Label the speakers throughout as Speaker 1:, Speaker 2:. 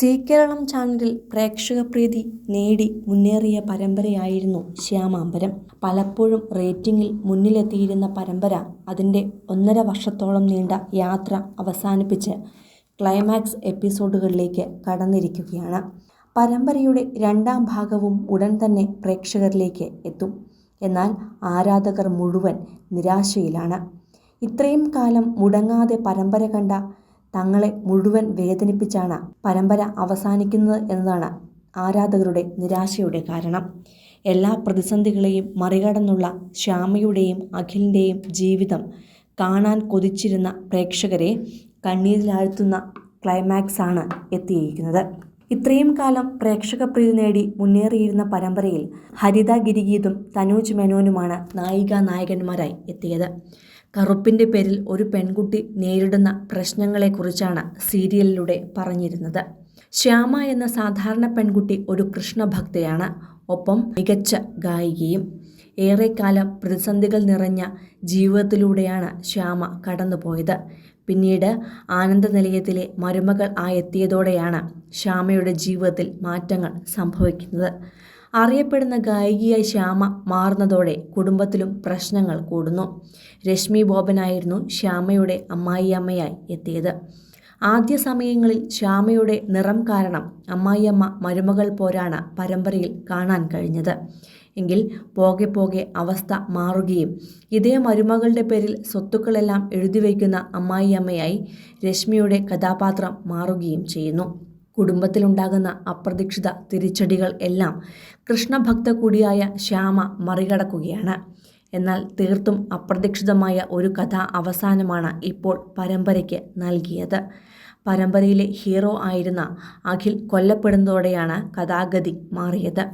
Speaker 1: C Keralam ചാനലിൽ പ്രേക്ഷക പ്രീതി നേടി മുന്നേറിയ പരമ്പരയായിരുന്നു ശ്യാമാംബരം. പലപ്പോഴും റേറ്റിംഗിൽ മുന്നിലെത്തിയിരുന്ന പരമ്പര അതിന്റെ ഒന്നര വർഷത്തോളം നീണ്ട യാത്ര അവസാനിപ്പിച്ച് ക്ലൈമാക്സ് എപ്പിസോഡുകളിലേക്ക് കടന്നിരിക്കുകയാണ്. പരമ്പരയുടെ രണ്ടാം ഭാഗവും ഉടൻ തന്നെ പ്രേക്ഷകരിലേക്ക് എത്തും. എന്നാൽ ആരാധകർ മുഴുവൻ നിരാശയിലാണ്. ഇത്രയും കാലം മുടങ്ങാതെ പരമ്പര കണ്ട തങ്ങളെ മുഴുവൻ വേദനിപ്പിച്ചാണ് പരമ്പര അവസാനിക്കുന്നത് എന്നതാണ് ആരാധകരുടെ നിരാശയുടെ കാരണം. എല്ലാ പ്രതിസന്ധികളെയും മറികടന്നുള്ള ശ്യാമയുടെയും അഖിലിന്റെയും ജീവിതം കാണാൻ കൊതിച്ചിരുന്ന പ്രേക്ഷകരെ കണ്ണീരിലാഴ്ത്തുന്ന ക്ലൈമാക്സാണ് എത്തിയിരിക്കുന്നത്. ഇത്രയും കാലം പ്രേക്ഷക പ്രീതി നേടി മുന്നേറിയിരുന്ന പരമ്പരയിൽ ഹരിത ഗിരിഗീതും തനൂജ് മേനോനുമാണ് നായിക നായകന്മാരായി എത്തിയത്. കറുപ്പിന്റെ പേരിൽ ഒരു പെൺകുട്ടി നേരിടുന്ന പ്രശ്നങ്ങളെക്കുറിച്ചാണ് സീരിയലിലൂടെ പറഞ്ഞിരുന്നത്. ശ്യാമ എന്ന സാധാരണ പെൺകുട്ടി ഒരു കൃഷ്ണഭക്തയാണ്. ഒപ്പം മികച്ച ഗായികയും ഏറെക്കാലം പ്രതിസന്ധികൾ നിറഞ്ഞ ജീവിതത്തിലൂടെയാണ് ശ്യാമ കടന്നുപോയത്. പിന്നീട് ആനന്ദ നിലയത്തിലെ മരുമകൾ ആയെത്തിയതോടെയാണ് ശ്യാമയുടെ ജീവിതത്തിൽ മാറ്റങ്ങൾ സംഭവിക്കുന്നത്. അറിയപ്പെടുന്ന ഗായികയായി ശ്യാമ മാറുന്നതോടെ കുടുംബത്തിലും പ്രശ്നങ്ങൾ കൂടുന്നു. രശ്മി ബോബനായിരുന്നു ശ്യാമയുടെ അമ്മായിയമ്മയായി എത്തിയത്. ആദ്യ സമയങ്ങളിൽ ശ്യാമയുടെ നിറം കാരണം അമ്മായിയമ്മ മരുമകൾ പോരാണ് പരമ്പരയിൽ കാണാൻ കഴിഞ്ഞത്. എങ്കിൽ പോകെ പോകെ അവസ്ഥ മാറുകയും ഇതേ മരുമകളുടെ പേരിൽ സ്വത്തുക്കളെല്ലാം എഴുതിവയ്ക്കുന്ന അമ്മായിയമ്മയായി രശ്മിയുടെ കഥാപാത്രം മാറുകയും ചെയ്യുന്നു. കുടുംബത്തിലുണ്ടാകുന്ന അപ്രതീക്ഷിത തിരിച്ചടികൾ എല്ലാം കൃഷ്ണഭക്ത കൂടിയായ ശ്യാമ മറികടക്കുകയാണ്. എന്നാൽ തീർത്തും അപ്രതീക്ഷിതമായ ഒരു കഥാ അവസാനമാണ് ഇപ്പോൾ പരമ്പരയ്ക്ക് നൽകിയത്. പരമ്പരയിലെ ഹീറോ ആയിരുന്ന അഖിൽ കൊല്ലപ്പെടുന്നതോടെയാണ് കഥാഗതി മാറിയത്.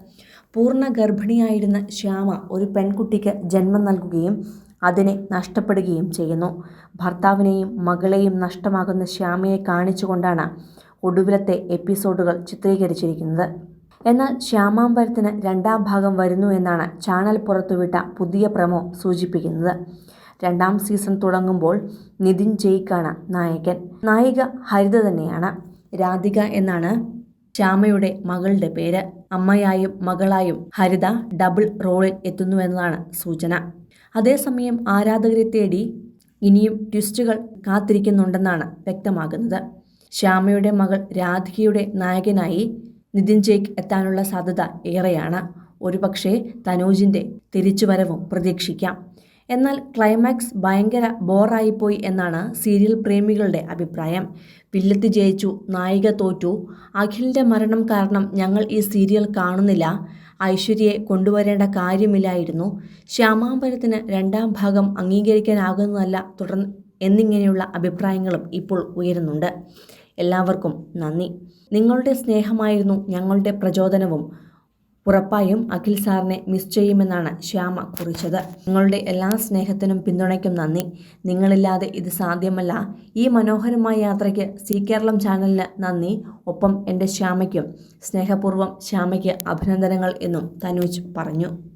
Speaker 1: പൂർണ ഗർഭിണിയായിരുന്ന ശ്യാമ ഒരു പെൺകുട്ടിക്ക് ജന്മം നൽകുകയും അതിനെ നഷ്ടപ്പെടുകയും ചെയ്യുന്നു. ഭർത്താവിനെയും മകളെയും നഷ്ടമാകുന്ന ശ്യാമയെ കാണിച്ചുകൊണ്ടാണ് ഒടുവിലത്തെ എപ്പിസോഡുകൾ ചിത്രീകരിച്ചിരിക്കുന്നത്. എന്നാൽ ശ്യാമാംബരത്തിന് രണ്ടാം ഭാഗം വരുന്നു എന്നാണ് ചാനൽ പുറത്തുവിട്ട പുതിയ പ്രമോ സൂചിപ്പിക്കുന്നത്. രണ്ടാം സീസൺ തുടങ്ങുമ്പോൾ നിതിൻ ജയ്ക്കാണ് നായകൻ. നായിക ഹരിത തന്നെയാണ്. രാധിക എന്നാണ് ശ്യാമയുടെ മകളുടെ പേര്. അമ്മയായും മകളായും ഹരിത ഡബിൾ റോളിൽ എത്തുന്നു എന്നതാണ് സൂചന. അതേസമയം ആരാധകരെ തേടി ഇനിയും ട്വിസ്റ്റുകൾ കാത്തിരിക്കുന്നുണ്ടെന്നാണ് വ്യക്തമാകുന്നത്. ശ്യാമയുടെ മകൾ രാധികയുടെ നായകനായി നിതിൻ ജയ്ക്ക് എത്താനുള്ള സാധ്യത ഏറെയാണ്. ഒരുപക്ഷെ തനൂജിന്റെ തിരിച്ചുവരവും പ്രതീക്ഷിക്കാം. എന്നാൽ ക്ലൈമാക്സ് ഭയങ്കര ബോറായിപ്പോയി എന്നാണ് സീരിയൽ പ്രേമികളുടെ അഭിപ്രായം. വില്ലത്തി ജയിച്ചു നായിക തോറ്റു. അഖിലിന്റെ മരണം കാരണം ഞങ്ങൾ ഈ സീരിയൽ കാണുന്നില്ല. ഐശ്വര്യയെ കൊണ്ടുവരേണ്ട കാര്യമില്ലായിരുന്നു. ശ്യാമാംബരത്തിന് രണ്ടാം ഭാഗം അംഗീകരിക്കാനാകുന്നതല്ല തുടർന്ന് എന്നിങ്ങനെയുള്ള അഭിപ്രായങ്ങളും ഇപ്പോൾ ഉയരുന്നുണ്ട്. എല്ലാവർക്കും നന്ദി. നിങ്ങളുടെ സ്നേഹമായിരുന്നു ഞങ്ങളുടെ പ്രചോദനവും. ഉറപ്പായും അഖിൽ സാറിനെ മിസ് ചെയ്യുമെന്നാണ് ശ്യാമ കുറിച്ചത്. നിങ്ങളുടെ എല്ലാ സ്നേഹത്തിനും പിന്തുണയ്ക്കും നന്ദി. നിങ്ങളില്ലാതെ ഇത് സാധ്യമല്ല. ഈ മനോഹരമായ യാത്രയ്ക്ക് സി കേരളം ചാനലിന് നന്ദി. ഒപ്പം എന്റെ ശ്യാമയ്ക്കും സ്നേഹപൂർവം ശ്യാമയ്ക്ക് അഭിനന്ദനങ്ങൾ എന്നും തനൂജ് പറഞ്ഞു.